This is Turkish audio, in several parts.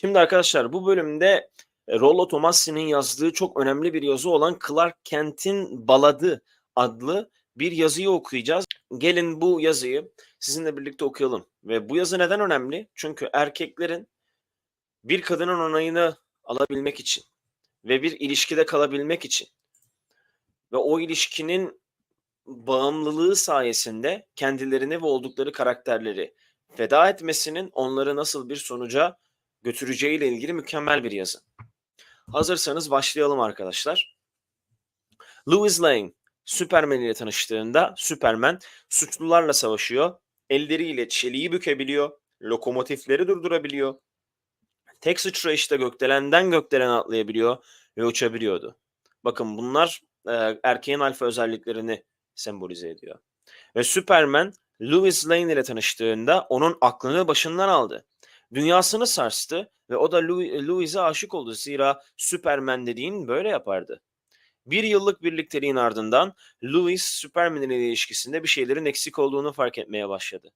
Şimdi arkadaşlar bu bölümde e, Rollo Tomassi'nin yazdığı çok önemli bir yazı olan Clark Kent'in Baladı adlı bir yazıyı okuyacağız. Gelin bu yazıyı sizinle birlikte okuyalım. Ve bu yazı neden önemli? Çünkü erkeklerin bir kadının onayını alabilmek için ve bir ilişkide kalabilmek için ve o ilişkinin bağımlılığı sayesinde kendilerini ve oldukları karakterleri feda etmesinin onları nasıl bir sonuca götüreceğiyle ilgili mükemmel bir yazı. Hazırsanız başlayalım arkadaşlar. Louis Lane Superman ile tanıştığında Superman suçlularla savaşıyor. Elleriyle çeliği bükebiliyor. Lokomotifleri durdurabiliyor. Tek sıçrayışta gökdelenden gökdelene atlayabiliyor ve uçabiliyordu. Bakın bunlar e, erkeğin alfa özelliklerini sembolize ediyor. Ve Superman Louis Lane ile tanıştığında onun aklını başından aldı. Dünyasını sarstı ve o da Louis- Louis'e aşık oldu. Zira Superman dediğin böyle yapardı. Bir yıllık birlikteliğin ardından Louis Superman ile ilişkisinde bir şeylerin eksik olduğunu fark etmeye başladı.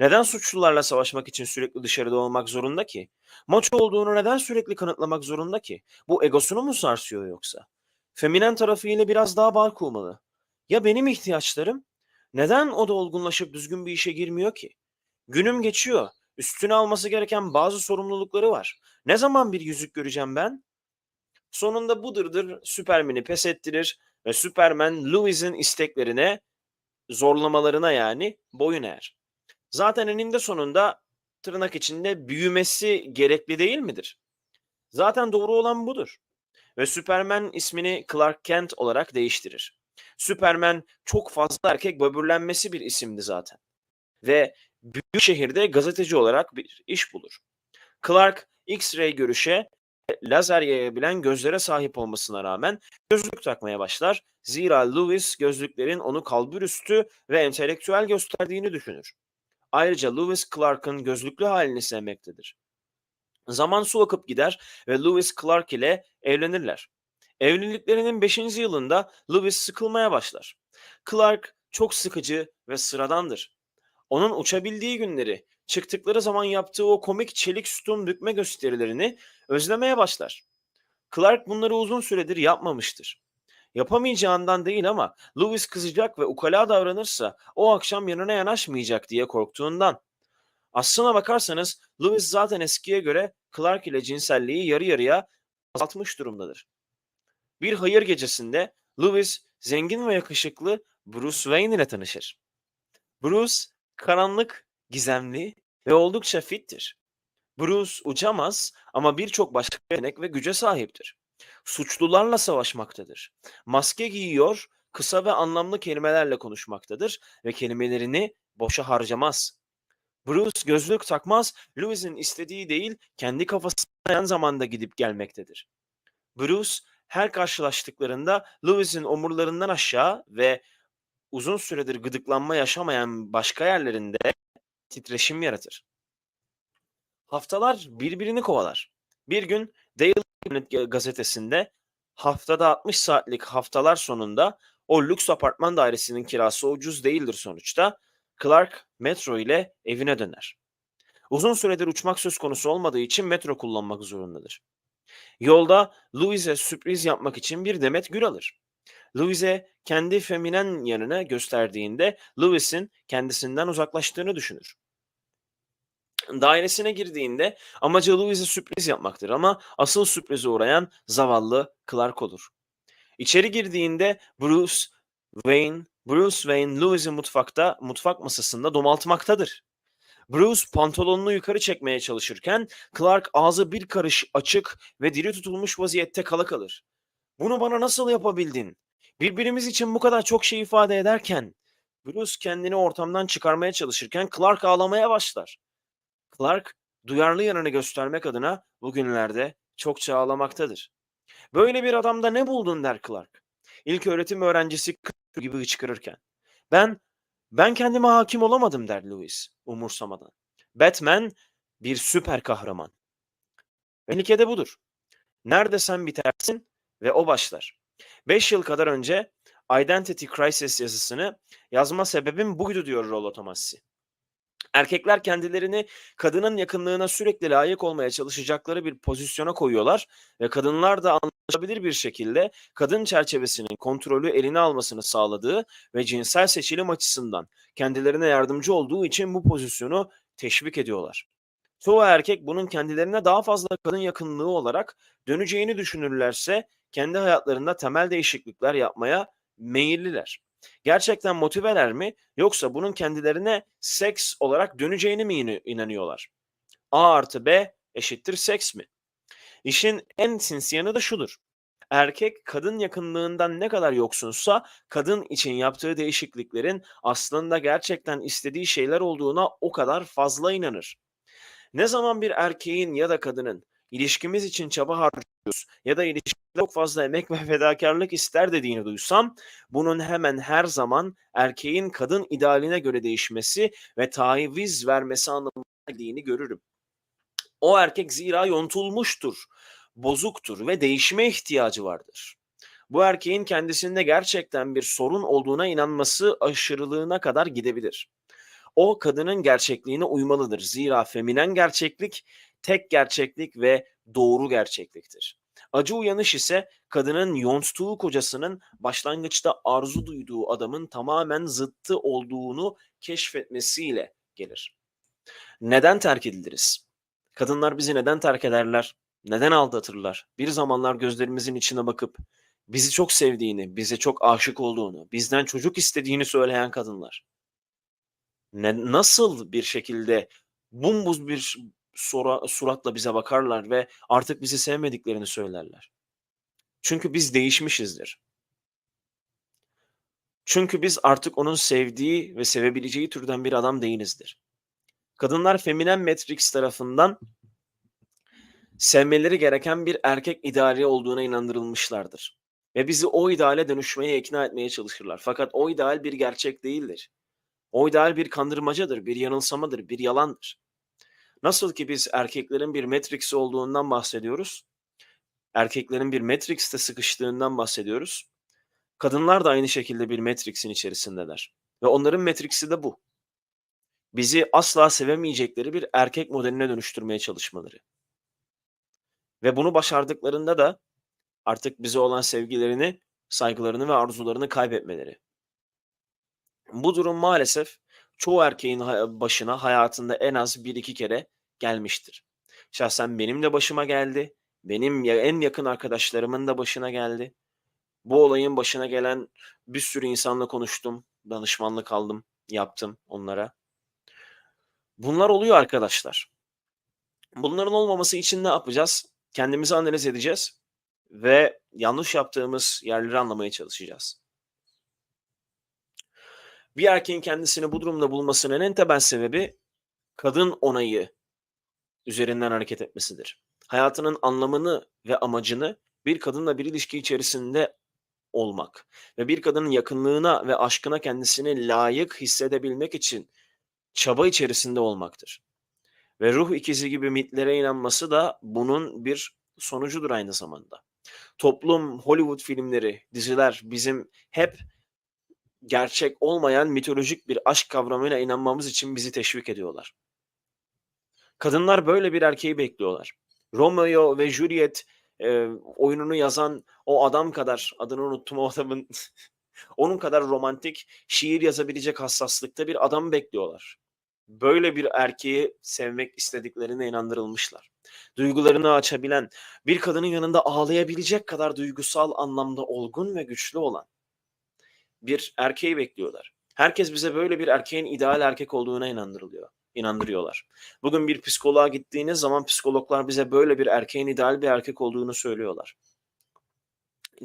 Neden suçlularla savaşmak için sürekli dışarıda olmak zorunda ki? Maç olduğunu neden sürekli kanıtlamak zorunda ki? Bu egosunu mu sarsıyor yoksa? Feminen tarafı ile biraz daha bağ kurmalı. Ya benim ihtiyaçlarım? Neden o da olgunlaşıp düzgün bir işe girmiyor ki? Günüm geçiyor. Üstüne alması gereken bazı sorumlulukları var. Ne zaman bir yüzük göreceğim ben? Sonunda bu dırdır Superman'i pes ettirir ve Superman Louis'in isteklerine, zorlamalarına yani boyun eğer. Zaten eninde sonunda tırnak içinde büyümesi gerekli değil midir? Zaten doğru olan budur. Ve Superman ismini Clark Kent olarak değiştirir. Superman çok fazla erkek böbürlenmesi bir isimdi zaten. Ve büyük şehirde gazeteci olarak bir iş bulur. Clark X-ray görüşe lazer yayabilen gözlere sahip olmasına rağmen gözlük takmaya başlar. Zira Lewis gözlüklerin onu kalburüstü ve entelektüel gösterdiğini düşünür. Ayrıca Lewis Clark'ın gözlüklü halini sevmektedir. Zaman su akıp gider ve Lewis Clark ile evlenirler. Evliliklerinin 5. yılında Lewis sıkılmaya başlar. Clark çok sıkıcı ve sıradandır. Onun uçabildiği günleri, çıktıkları zaman yaptığı o komik çelik sütun bükme gösterilerini özlemeye başlar. Clark bunları uzun süredir yapmamıştır. Yapamayacağından değil ama Lewis kızacak ve ukala davranırsa o akşam yanına yanaşmayacak diye korktuğundan. Aslına bakarsanız Lewis zaten eskiye göre Clark ile cinselliği yarı yarıya azaltmış durumdadır. Bir hayır gecesinde Lewis zengin ve yakışıklı Bruce Wayne ile tanışır. Bruce karanlık, gizemli ve oldukça fittir. Bruce uçamaz ama birçok başka yetenek ve güce sahiptir. Suçlularla savaşmaktadır. Maske giyiyor, kısa ve anlamlı kelimelerle konuşmaktadır ve kelimelerini boşa harcamaz. Bruce gözlük takmaz, Louis'in istediği değil, kendi kafasına yan zamanda gidip gelmektedir. Bruce her karşılaştıklarında Louis'in omurlarından aşağı ve uzun süredir gıdıklanma yaşamayan başka yerlerinde titreşim yaratır. Haftalar birbirini kovalar. Bir gün Daily Planet gazetesinde haftada 60 saatlik haftalar sonunda o lüks apartman dairesinin kirası ucuz değildir sonuçta. Clark metro ile evine döner. Uzun süredir uçmak söz konusu olmadığı için metro kullanmak zorundadır. Yolda Louis'e sürpriz yapmak için bir demet gül alır. Louis'e kendi feminen yanını gösterdiğinde Louis'in kendisinden uzaklaştığını düşünür. Dairesine girdiğinde amacı Louis'e sürpriz yapmaktır ama asıl sürprize uğrayan zavallı Clark olur. İçeri girdiğinde Bruce Wayne, Bruce Wayne Louis'i mutfakta, mutfak masasında domaltmaktadır. Bruce pantolonunu yukarı çekmeye çalışırken Clark ağzı bir karış açık ve diri tutulmuş vaziyette kala kalır. Bunu bana nasıl yapabildin? Birbirimiz için bu kadar çok şey ifade ederken Bruce kendini ortamdan çıkarmaya çalışırken Clark ağlamaya başlar. Clark duyarlı yanını göstermek adına bugünlerde çokça ağlamaktadır. Böyle bir adamda ne buldun der Clark. İlk öğretim öğrencisi gibi hıçkırırken. Ben ben kendime hakim olamadım der Louis umursamadan. Batman bir süper kahraman. Melike budur. Nerede sen bitersin ve o başlar. 5 yıl kadar önce Identity Crisis yazısını yazma sebebim buydu diyor Rollo Tomassi. Erkekler kendilerini kadının yakınlığına sürekli layık olmaya çalışacakları bir pozisyona koyuyorlar ve kadınlar da anlaşılabilir bir şekilde kadın çerçevesinin kontrolü eline almasını sağladığı ve cinsel seçilim açısından kendilerine yardımcı olduğu için bu pozisyonu teşvik ediyorlar. Çoğu erkek bunun kendilerine daha fazla kadın yakınlığı olarak döneceğini düşünürlerse kendi hayatlarında temel değişiklikler yapmaya meyilliler. Gerçekten motiveler mi yoksa bunun kendilerine seks olarak döneceğini mi in- inanıyorlar? A artı B eşittir seks mi? İşin en sinsi yanı da şudur. Erkek kadın yakınlığından ne kadar yoksunsa kadın için yaptığı değişikliklerin aslında gerçekten istediği şeyler olduğuna o kadar fazla inanır. Ne zaman bir erkeğin ya da kadının ilişkimiz için çaba harcıyoruz ya da ilişkide çok fazla emek ve fedakarlık ister dediğini duysam bunun hemen her zaman erkeğin kadın idealine göre değişmesi ve taviz vermesi anlamına geldiğini görürüm. O erkek zira yontulmuştur, bozuktur ve değişime ihtiyacı vardır. Bu erkeğin kendisinde gerçekten bir sorun olduğuna inanması aşırılığına kadar gidebilir. O kadının gerçekliğine uymalıdır. Zira feminen gerçeklik tek gerçeklik ve doğru gerçekliktir. Acı uyanış ise kadının yonttuğu kocasının başlangıçta arzu duyduğu adamın tamamen zıttı olduğunu keşfetmesiyle gelir. Neden terk ediliriz? Kadınlar bizi neden terk ederler? Neden aldatırlar? Bir zamanlar gözlerimizin içine bakıp bizi çok sevdiğini, bize çok aşık olduğunu, bizden çocuk istediğini söyleyen kadınlar. Ne, nasıl bir şekilde bumbuz bir sura, suratla bize bakarlar ve artık bizi sevmediklerini söylerler. Çünkü biz değişmişizdir. Çünkü biz artık onun sevdiği ve sevebileceği türden bir adam değilizdir. Kadınlar feminen Matrix tarafından sevmeleri gereken bir erkek ideali olduğuna inandırılmışlardır. Ve bizi o ideale dönüşmeye ikna etmeye çalışırlar. Fakat o ideal bir gerçek değildir. O ideal bir kandırmacadır, bir yanılsamadır, bir yalandır. Nasıl ki biz erkeklerin bir Matrix olduğundan bahsediyoruz. Erkeklerin bir Matrix'te sıkıştığından bahsediyoruz. Kadınlar da aynı şekilde bir Matrix'in içerisindeler. Ve onların Matrix'i de bu. Bizi asla sevemeyecekleri bir erkek modeline dönüştürmeye çalışmaları. Ve bunu başardıklarında da artık bize olan sevgilerini, saygılarını ve arzularını kaybetmeleri. Bu durum maalesef çoğu erkeğin başına hayatında en az bir iki kere gelmiştir. Şahsen benim de başıma geldi. Benim en yakın arkadaşlarımın da başına geldi. Bu olayın başına gelen bir sürü insanla konuştum. Danışmanlık aldım, yaptım onlara. Bunlar oluyor arkadaşlar. Bunların olmaması için ne yapacağız? Kendimizi analiz edeceğiz ve yanlış yaptığımız yerleri anlamaya çalışacağız. Bir erkeğin kendisini bu durumda bulmasının en temel sebebi kadın onayı üzerinden hareket etmesidir. Hayatının anlamını ve amacını bir kadınla bir ilişki içerisinde olmak ve bir kadının yakınlığına ve aşkına kendisini layık hissedebilmek için çaba içerisinde olmaktır. Ve ruh ikizi gibi mitlere inanması da bunun bir sonucudur aynı zamanda. Toplum, Hollywood filmleri, diziler bizim hep gerçek olmayan mitolojik bir aşk kavramıyla inanmamız için bizi teşvik ediyorlar. Kadınlar böyle bir erkeği bekliyorlar. Romeo ve Juliet e, oyununu yazan o adam kadar, adını unuttum o adamın, onun kadar romantik şiir yazabilecek hassaslıkta bir adam bekliyorlar. Böyle bir erkeği sevmek istediklerine inandırılmışlar. Duygularını açabilen, bir kadının yanında ağlayabilecek kadar duygusal anlamda olgun ve güçlü olan bir erkeği bekliyorlar. Herkes bize böyle bir erkeğin ideal erkek olduğuna inandırılıyor, inandırıyorlar. Bugün bir psikoloğa gittiğiniz zaman psikologlar bize böyle bir erkeğin ideal bir erkek olduğunu söylüyorlar.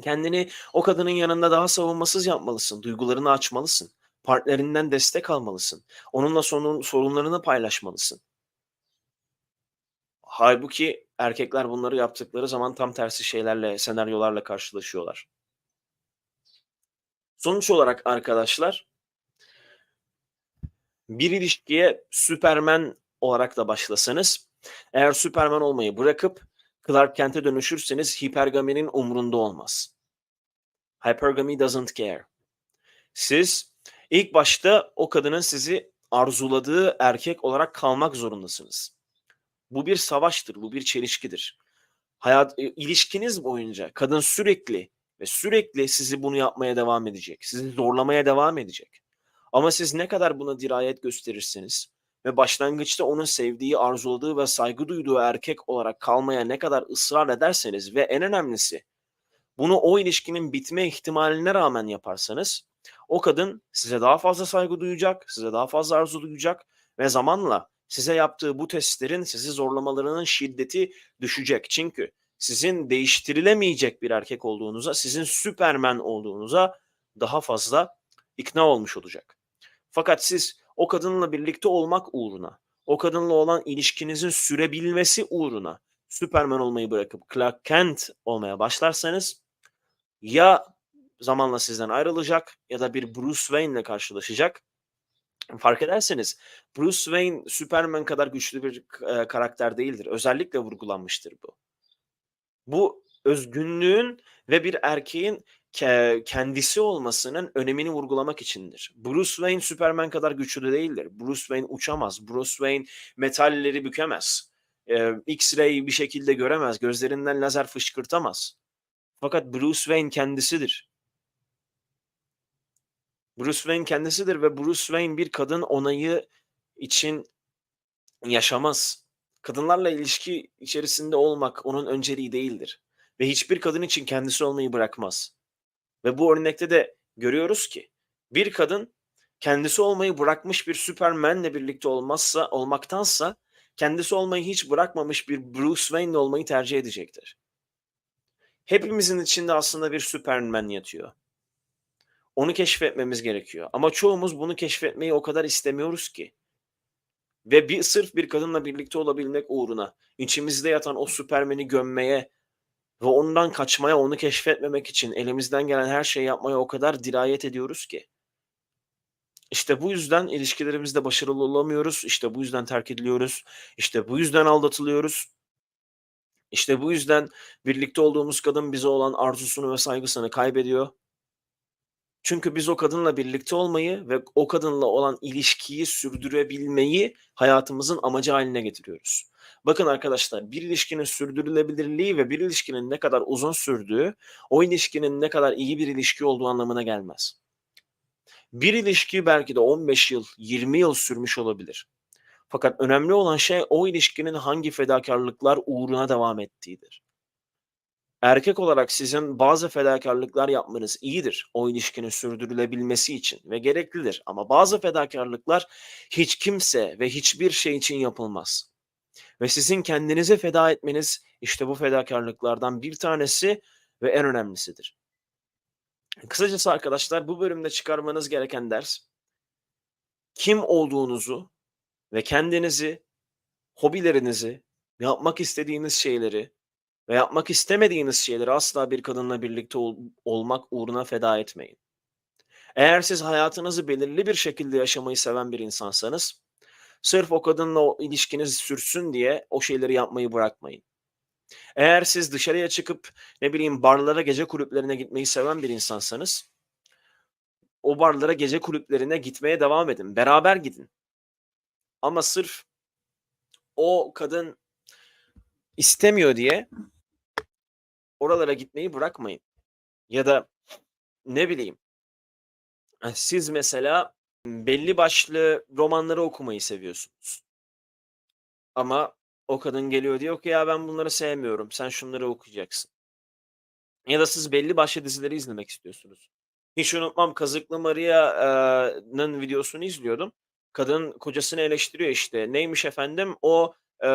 Kendini o kadının yanında daha savunmasız yapmalısın, duygularını açmalısın, partnerinden destek almalısın, onunla sorun, sorunlarını paylaşmalısın. Halbuki erkekler bunları yaptıkları zaman tam tersi şeylerle, senaryolarla karşılaşıyorlar. Sonuç olarak arkadaşlar bir ilişkiye Süpermen olarak da başlasanız eğer Süperman olmayı bırakıp Clark Kent'e dönüşürseniz hipergaminin umrunda olmaz. Hypergamy doesn't care. Siz ilk başta o kadının sizi arzuladığı erkek olarak kalmak zorundasınız. Bu bir savaştır, bu bir çelişkidir. Hayat, e, ilişkiniz boyunca kadın sürekli ve sürekli sizi bunu yapmaya devam edecek. Sizi zorlamaya devam edecek. Ama siz ne kadar buna dirayet gösterirseniz ve başlangıçta onun sevdiği, arzuladığı ve saygı duyduğu erkek olarak kalmaya ne kadar ısrar ederseniz ve en önemlisi bunu o ilişkinin bitme ihtimaline rağmen yaparsanız o kadın size daha fazla saygı duyacak, size daha fazla arzu duyacak ve zamanla size yaptığı bu testlerin sizi zorlamalarının şiddeti düşecek. Çünkü sizin değiştirilemeyecek bir erkek olduğunuza, sizin süpermen olduğunuza daha fazla ikna olmuş olacak. Fakat siz o kadınla birlikte olmak uğruna, o kadınla olan ilişkinizin sürebilmesi uğruna Süperman olmayı bırakıp Clark Kent olmaya başlarsanız ya zamanla sizden ayrılacak ya da bir Bruce Wayne ile karşılaşacak. Fark ederseniz Bruce Wayne Superman kadar güçlü bir e, karakter değildir. Özellikle vurgulanmıştır bu. Bu özgünlüğün ve bir erkeğin ke- kendisi olmasının önemini vurgulamak içindir. Bruce Wayne Superman kadar güçlü değildir. Bruce Wayne uçamaz. Bruce Wayne metalleri bükemez. X-ray bir şekilde göremez. Gözlerinden lazer fışkırtamaz. Fakat Bruce Wayne kendisidir. Bruce Wayne kendisidir ve Bruce Wayne bir kadın onayı için yaşamaz. Kadınlarla ilişki içerisinde olmak onun önceliği değildir. Ve hiçbir kadın için kendisi olmayı bırakmaz. Ve bu örnekte de görüyoruz ki bir kadın kendisi olmayı bırakmış bir Superman'le birlikte olmazsa olmaktansa kendisi olmayı hiç bırakmamış bir Bruce Wayne'le olmayı tercih edecektir. Hepimizin içinde aslında bir Superman yatıyor. Onu keşfetmemiz gerekiyor. Ama çoğumuz bunu keşfetmeyi o kadar istemiyoruz ki. Ve bir sırf bir kadınla birlikte olabilmek uğruna içimizde yatan o Süpermen'i gömmeye ve ondan kaçmaya, onu keşfetmemek için elimizden gelen her şeyi yapmaya o kadar dirayet ediyoruz ki. İşte bu yüzden ilişkilerimizde başarılı olamıyoruz. İşte bu yüzden terk ediliyoruz. İşte bu yüzden aldatılıyoruz. İşte bu yüzden birlikte olduğumuz kadın bize olan arzusunu ve saygısını kaybediyor. Çünkü biz o kadınla birlikte olmayı ve o kadınla olan ilişkiyi sürdürebilmeyi hayatımızın amacı haline getiriyoruz. Bakın arkadaşlar bir ilişkinin sürdürülebilirliği ve bir ilişkinin ne kadar uzun sürdüğü o ilişkinin ne kadar iyi bir ilişki olduğu anlamına gelmez. Bir ilişki belki de 15 yıl, 20 yıl sürmüş olabilir. Fakat önemli olan şey o ilişkinin hangi fedakarlıklar uğruna devam ettiğidir. Erkek olarak sizin bazı fedakarlıklar yapmanız iyidir o ilişkinin sürdürülebilmesi için ve gereklidir. Ama bazı fedakarlıklar hiç kimse ve hiçbir şey için yapılmaz. Ve sizin kendinizi feda etmeniz işte bu fedakarlıklardan bir tanesi ve en önemlisidir. Kısacası arkadaşlar bu bölümde çıkarmanız gereken ders kim olduğunuzu ve kendinizi, hobilerinizi, yapmak istediğiniz şeyleri ve yapmak istemediğiniz şeyleri asla bir kadınla birlikte ol- olmak uğruna feda etmeyin. Eğer siz hayatınızı belirli bir şekilde yaşamayı seven bir insansanız, sırf o kadınla o ilişkiniz sürsün diye o şeyleri yapmayı bırakmayın. Eğer siz dışarıya çıkıp ne bileyim barlara, gece kulüplerine gitmeyi seven bir insansanız, o barlara, gece kulüplerine gitmeye devam edin. Beraber gidin. Ama sırf o kadın istemiyor diye oralara gitmeyi bırakmayın. Ya da ne bileyim eh, siz mesela belli başlı romanları okumayı seviyorsunuz. Ama o kadın geliyor diyor ki ya ben bunları sevmiyorum. Sen şunları okuyacaksın. Ya da siz belli başlı dizileri izlemek istiyorsunuz. Hiç unutmam Kazıklı Maria'nın videosunu izliyordum. Kadın kocasını eleştiriyor işte. Neymiş efendim? O e,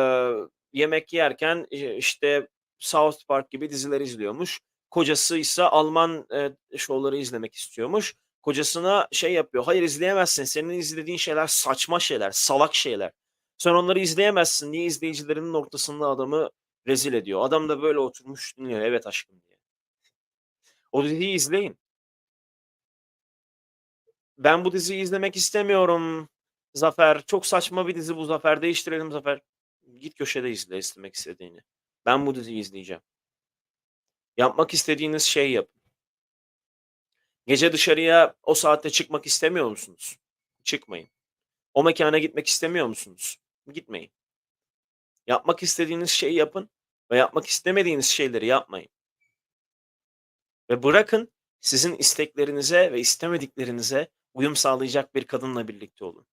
yemek yerken e, işte South Park gibi diziler izliyormuş. Kocası ise Alman e, şovları izlemek istiyormuş. Kocasına şey yapıyor. Hayır izleyemezsin. Senin izlediğin şeyler saçma şeyler, salak şeyler. Sen onları izleyemezsin diye izleyicilerinin ortasında adamı rezil ediyor. Adam da böyle oturmuş dinliyor. Evet aşkım diye. O diziyi izleyin. Ben bu diziyi izlemek istemiyorum. Zafer çok saçma bir dizi bu Zafer. Değiştirelim Zafer. Git köşede izle izlemek istediğini. Ben bu diziyi izleyeceğim. Yapmak istediğiniz şey yapın. Gece dışarıya o saatte çıkmak istemiyor musunuz? Çıkmayın. O mekâna gitmek istemiyor musunuz? Gitmeyin. Yapmak istediğiniz şeyi yapın ve yapmak istemediğiniz şeyleri yapmayın. Ve bırakın sizin isteklerinize ve istemediklerinize uyum sağlayacak bir kadınla birlikte olun.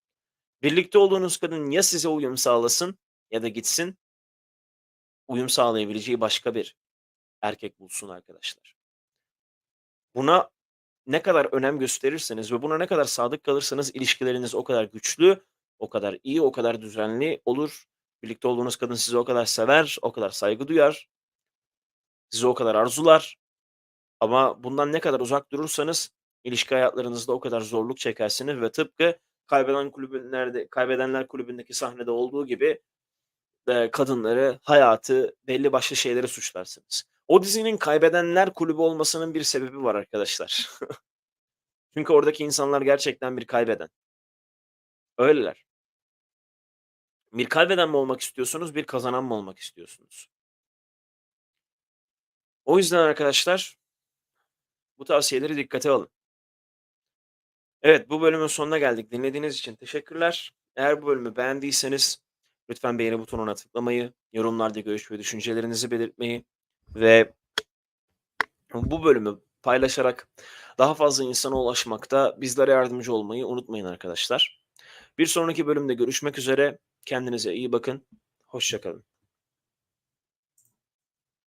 Birlikte olduğunuz kadın ya size uyum sağlasın ya da gitsin, uyum sağlayabileceği başka bir erkek bulsun arkadaşlar. Buna ne kadar önem gösterirseniz ve buna ne kadar sadık kalırsanız ilişkileriniz o kadar güçlü, o kadar iyi, o kadar düzenli olur. Birlikte olduğunuz kadın sizi o kadar sever, o kadar saygı duyar. Sizi o kadar arzular. Ama bundan ne kadar uzak durursanız ilişki hayatlarınızda o kadar zorluk çekersiniz ve tıpkı Kaybeden Kulübü'nlerde Kaybedenler Kulübü'ndeki sahnede olduğu gibi kadınları, hayatı, belli başlı şeyleri suçlarsınız. O dizinin Kaybedenler Kulübü olmasının bir sebebi var arkadaşlar. Çünkü oradaki insanlar gerçekten bir kaybeden. Öyleler. Bir kaybeden mi olmak istiyorsunuz, bir kazanan mı olmak istiyorsunuz? O yüzden arkadaşlar bu tavsiyeleri dikkate alın. Evet, bu bölümün sonuna geldik. Dinlediğiniz için teşekkürler. Eğer bu bölümü beğendiyseniz lütfen beğeni butonuna tıklamayı, yorumlarda görüş ve düşüncelerinizi belirtmeyi ve bu bölümü paylaşarak daha fazla insana ulaşmakta bizlere yardımcı olmayı unutmayın arkadaşlar. Bir sonraki bölümde görüşmek üzere. Kendinize iyi bakın. Hoşça kalın.